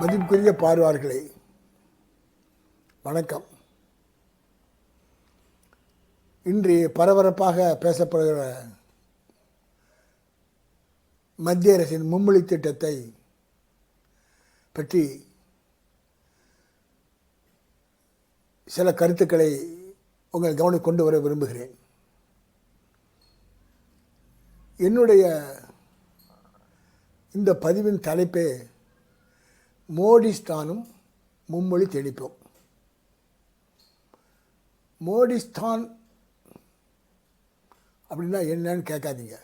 மதிப்புக்குரிய பார்வார்களே. வணக்கம். இன்று பரபரப்பாக பேசப்படுகிற மத்திய அரசின் மும்மொழி திட்டத்தை பற்றி சில கருத்துக்களை உங்கள் கவனம் கொண்டு வர விரும்புகிறேன். என்னுடைய இந்த பதிவின் தலைப்பே மோடிஸ்தானும் மும்மொழி தெளிப்போம். மோடிஸ்தான் அப்படின்னா என்னன்னு கேட்காதீங்க.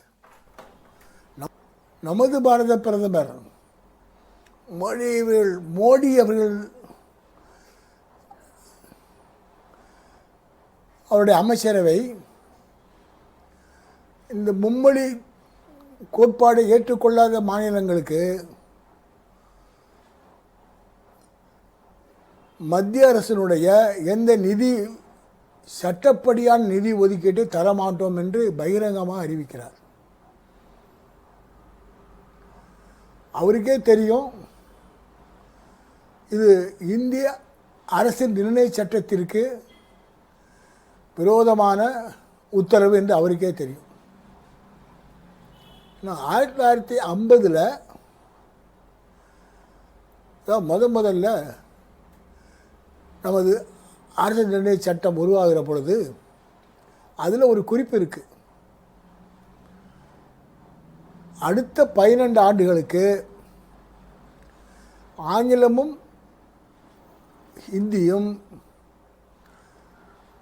நம்- நமது பாரத பிரதமர் மோடி அவர்கள் மோடி அவர்கள் அவருடைய அமைச்சரவை இந்த மும்மொழி கோட்பாடை ஏற்றுக்கொள்ளாத மாநிலங்களுக்கு மத்திய அரசினுடைய எந்த நிதி சட்டப்படியான நிதி ஒதுக்கீட்டை தரமாட்டோம் என்று பகிரங்கமாக அறிவிக்கிறார். அவருக்கே தெரியும் இது இந்திய அரசின் நிர்ணய சட்டத்திற்கு விரோதமான உத்தரவு என்று அவருக்கே தெரியும். ஆயிரத்தி தொள்ளாயிரத்தி ஐம்பதில் முத முதல்ல நமது அரசு நிர்ணய சட்டம் உருவாகிற பொழுது அதில் ஒரு குறிப்பு இருக்குது அடுத்த பன்னெண்டு ஆண்டுகளுக்கு ஆங்கிலமும் ஹிந்தியும்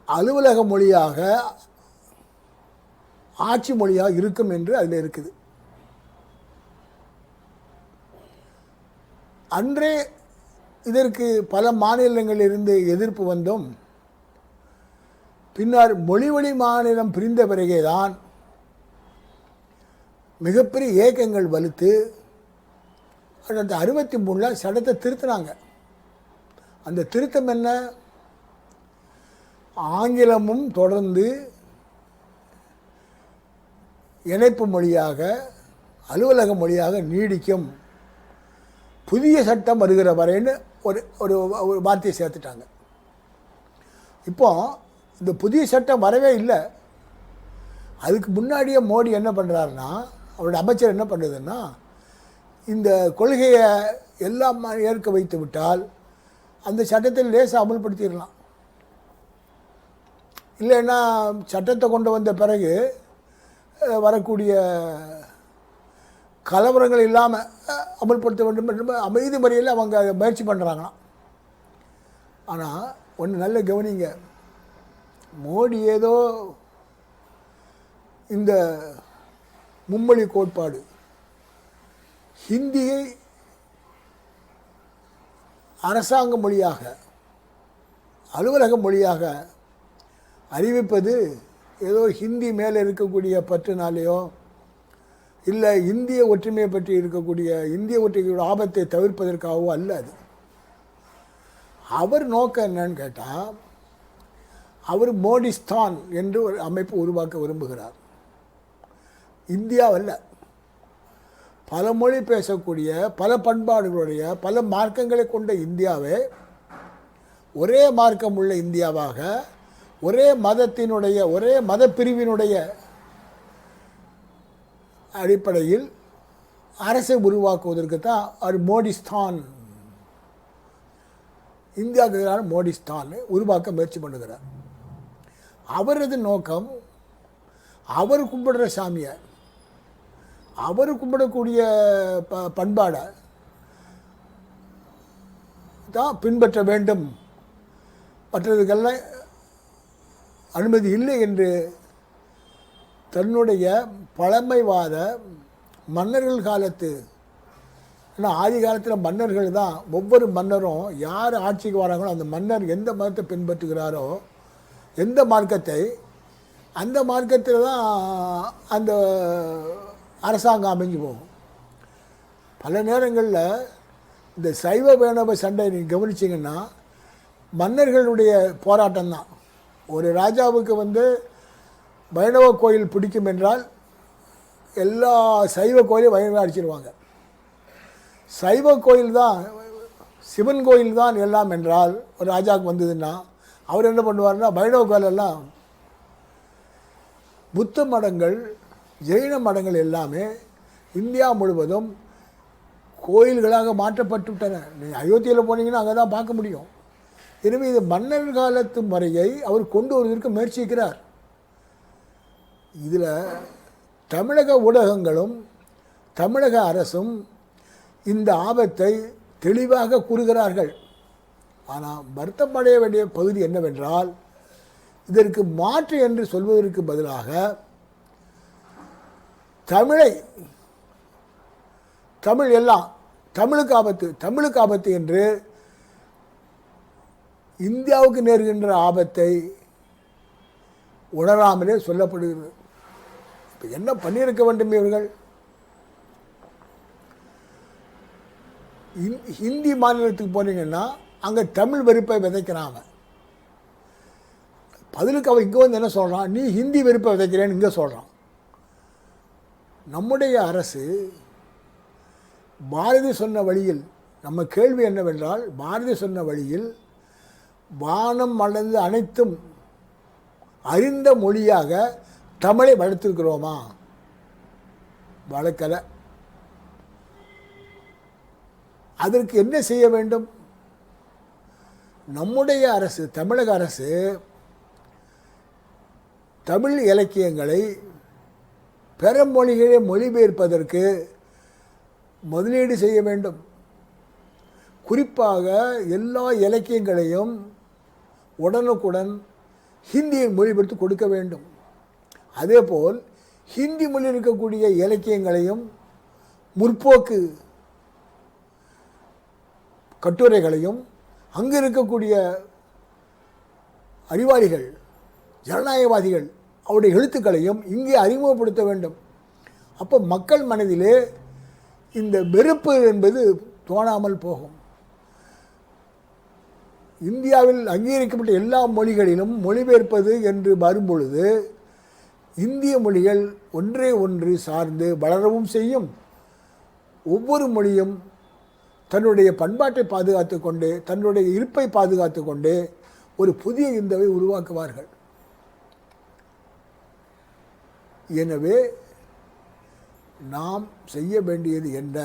அலுவலக மொழியாக ஆட்சி மொழியாக இருக்கும் என்று அதில் இருக்குது. அன்றே இதற்கு பல மாநிலங்களிலிருந்து எதிர்ப்பு வந்தும் பின்னர் மொழிவழி மாநிலம் பிரிந்த பிறகேதான் மிகப்பெரிய இயக்கங்கள் வலுத்து அந்த அறுபத்தி மூணில் சட்டத்தை திருத்தினாங்க. அந்த திருத்தம் என்ன? ஆங்கிலமும் தொடர்ந்து இணைப்பு மொழியாக அலுவலக மொழியாக நீடிக்கும் புதிய சட்டம் வருகிற வரைன்னு ஒரு ஒரு ஒரு வார்த்தையை சேர்த்துட்டாங்க. இப்போ இந்த புதிய சட்டம் வரவே இல்லை. அதுக்கு முன்னாடியே மோடி என்ன பண்ணுறாருன்னா அவரோட அமைச்சர் என்ன பண்ணுறதுன்னா இந்த கொள்கையை எல்லாம் ஏற்க வைத்து விட்டால் அந்த சட்டத்தில் லேசாக அமல்படுத்திடலாம். இல்லைன்னா சட்டத்தை கொண்டு வந்த பிறகு வரக்கூடிய கலவரங்கள் இல்லாமல் அமல்படுத்த வேண்டும் என்று அமைதி முறையில் அவங்க அதை முயற்சி பண்ணுறாங்களாம் ஆனால் ஒன்று நல்ல கவனிங்க. மோடி ஏதோ இந்த மும்மொழி கோட்பாடு ஹிந்தியை அரசாங்க மொழியாக அலுவலக மொழியாக அறிவிப்பது ஏதோ ஹிந்தி மேலே இருக்கக்கூடிய பற்றுனாலேயோ இல்லை இந்திய ஒற்றுமையை பற்றி இருக்கக்கூடிய இந்திய ஒற்றுமையோட ஆபத்தை தவிர்ப்பதற்காகவோ அல்ல அது. அவர் நோக்கம் என்னன்னு கேட்டால் அவர் மோடிஸ்தான் என்று ஒரு அமைப்பு உருவாக்க விரும்புகிறார். இந்தியாவல்ல. பல மொழி பேசக்கூடிய பல பண்பாடுகளுடைய பல மார்க்கங்களை கொண்ட இந்தியாவை ஒரே மார்க்கம் உள்ள இந்தியாவாக ஒரே மதத்தினுடைய ஒரே மதப்பிரிவினுடைய அடிப்படையில் அரசை உருவாக்குவதற்கு தான் அவர் மோடிஸ்தான். இந்தியாவுக்கு எதிரான மோடிஸ்தான் உருவாக்க முயற்சி பண்ணுகிறார். அவரது நோக்கம் அவர் கும்பிடுற சாமியை அவர் கும்பிடக்கூடிய ப பண்பாடை தான் பின்பற்ற வேண்டும். மற்றதுக்கெல்லாம் அனுமதி இல்லை என்று தன்னுடைய பழமைவாத மன்னர்கள் காலத்து ஏன்னா ஆதி காலத்தில் மன்னர்கள் தான் ஒவ்வொரு மன்னரும் யார் ஆட்சிக்கு வராங்களோ அந்த மன்னர் எந்த மதத்தை பின்பற்றுகிறாரோ எந்த மார்க்கத்தை அந்த மார்க்கத்தில் தான் அந்த அரசாங்கம் அமைஞ்சு போகும். பல நேரங்களில் இந்த சைவ வேணவ சண்டை நீங்கள் கவனிச்சிங்கன்னா மன்னர்களுடைய போராட்டம் தான். ஒரு ராஜாவுக்கு வந்து வைணவ கோயில் பிடிக்கும் என்றால் எல்லா சைவ கோயிலையும் வைணவ அடிச்சிருவாங்க. சைவ கோயில் தான் சிவன் கோயில் தான் எல்லாம் என்றால் ஒரு ராஜாவுக்கு வந்ததுன்னா அவர் என்ன பண்ணுவார்னா வைணவ கோயிலெல்லாம் புத்த மடங்கள் ஜெயின மடங்கள் எல்லாமே இந்தியா முழுவதும் கோயில்களாக மாற்றப்பட்டு விட்டன நீங்கள் அயோத்தியில் போனீங்கன்னா அங்கே தான் பார்க்க முடியும். எனவே இது மன்னர் காலத்து முறையை அவர் கொண்டு வருவதற்கு முயற்சிக்கிறார். இதில் தமிழக ஊடகங்களும் தமிழக அரசும் இந்த ஆபத்தை தெளிவாக கூறுகிறார்கள். ஆனால் வருத்தமடைய வேண்டிய பகுதி என்னவென்றால் இதற்கு மாற்று என்று சொல்வதற்கு பதிலாக தமிழை தமிழ் எல்லாம் தமிழுக்கு ஆபத்து தமிழுக்கு ஆபத்து என்று இந்தியாவுக்கு நேர்கின்ற ஆபத்தை உணராமலே சொல்லப்படுகிறது. இப்போ என்ன பண்ணியிருக்க வேண்டும் இவர்கள்? ஹிந்தி மாநிலத்துக்கு போனீங்கன்னா அங்கே தமிழ் வெறுப்பை விதைக்கிறான் அவன். பதிலுக்கு அவன் இங்கே வந்து என்ன சொல்கிறான் நீ ஹிந்தி வெறுப்பை விதைக்கிறேன்னு இங்கே சொல்கிறான் நம்முடைய அரசு பாரதி சொன்ன வழியில் நம்ம கேள்வி என்னவென்றால் பாரதி சொன்ன வழியில் வானம் அல்லது அனைத்தும் அறிந்த மொழியாக தமிழை வளர்த்திருக்கிறோமா வளர்க்கலை. அதற்கு என்ன செய்ய வேண்டும்? நம்முடைய அரசு தமிழக அரசு தமிழ் இலக்கியங்களை பிற மொழிகளை மொழிபெயர்ப்பதற்கு முதலீடு செய்ய வேண்டும். குறிப்பாக எல்லா இலக்கியங்களையும் உடனுக்குடன் ஹிந்தியில் மொழிபெயர்த்து கொடுக்க வேண்டும். அதேபோல் ஹிந்தி மொழியில் இருக்கக்கூடிய இலக்கியங்களையும் முற்போக்கு கட்டுரைகளையும் அங்கு இருக்கக்கூடிய அறிவாளிகள் ஜனநாயகவாதிகள் அவருடைய எழுத்துக்களையும் இங்கே அறிமுகப்படுத்த வேண்டும். அப்போ மக்கள் மனதிலே இந்த வெறுப்பு என்பது தோணாமல் போகும். இந்தியாவில் அங்கீகரிக்கப்பட்ட எல்லா மொழிகளிலும் மொழிபெயர்ப்பது என்று வரும்பொழுது இந்திய மொழிகள் ஒன்றே ஒன்று சார்ந்து வளரவும் செய்யும். ஒவ்வொரு மொழியும் தன்னுடைய பண்பாட்டை பாதுகாத்து கொண்டு தன்னுடைய இருப்பை பாதுகாத்து கொண்டு ஒரு புதிய இந்தவை உருவாக்குவார்கள். எனவே நாம் செய்ய வேண்டியது என்ன?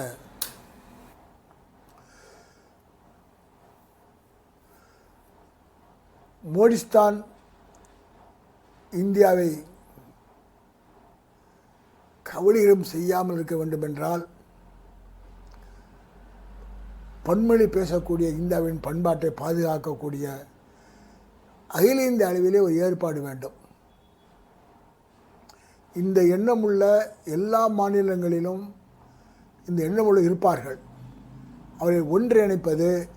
மோடிஸ்தான் இந்தியாவை கவலிகளும் செய்யாமல் இருக்க வேண்டுமென்றால் பன்மொழி பேசக்கூடிய இந்தியாவின் பண்பாட்டை பாதுகாக்கக்கூடிய அகில இந்திய அளவிலே ஒரு ஏற்பாடு வேண்டும். இந்த எண்ணமுள்ள எல்லா மாநிலங்களிலும் இந்த எண்ணமுள்ள இருப்பார்கள். அவரை ஒன்றிணைப்பது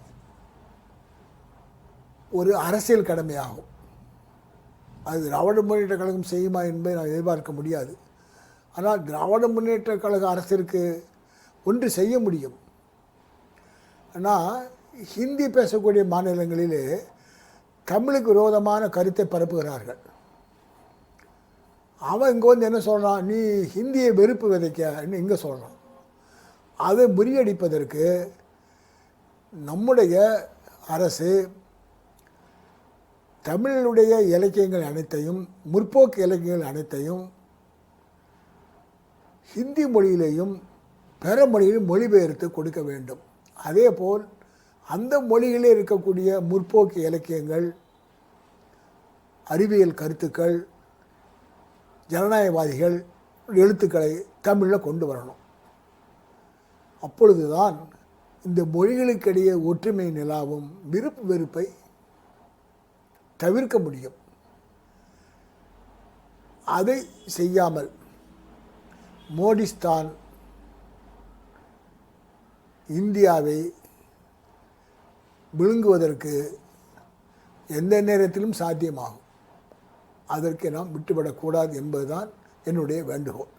ஒரு அரசியல் கடமையாகும். அது ராவண முன்னேற்ற கழகம் செய்யுமா என்பதை நான் எதிர்பார்க்க முடியாது. ஆனால் திராவிட முன்னேற்ற கழக அரசிற்கு ஒன்று செய்ய முடியும். ஆனால் ஹிந்தி பேசக்கூடிய மாநிலங்களிலே தமிழுக்கு விரோதமான கருத்தை பரப்புகிறார்கள். அவன் இங்கே வந்து என்ன சொல்கிறான் நீ ஹிந்தியை வெறுப்பு விதைக்கன்னு இங்கே சொல்கிறான் அதை முறியடிப்பதற்கு நம்முடைய அரசு தமிழுடைய இலக்கியங்கள் அனைத்தையும் முற்போக்கு இலக்கியங்கள் அனைத்தையும் ஹிந்தி மொழியிலையும் பிற மொழியிலும் மொழிபெயர்த்து கொடுக்க வேண்டும். அதே போல் அந்த மொழியிலே இருக்கக்கூடிய முற்போக்கு இலக்கியங்கள் அறிவியல் கருத்துக்கள் ஜனநாயகவாதிகள் எழுத்துக்களை தமிழில் கொண்டு வரணும். அப்பொழுதுதான் இந்த மொழிகளுக்கிடையே ஒற்றுமை நிலாவும் விருப்பு வெறுப்பை தவிர்க்க முடியும். அதை செய்யாமல் மோடிஸ்தான் இந்தியாவை விழுங்குவதற்கு எந்த நேரத்திலும் சாத்தியமாகும். அதற்கு நாம் விட்டுவிடக்கூடாது என்பதுதான் என்னுடைய வேண்டுகோள்.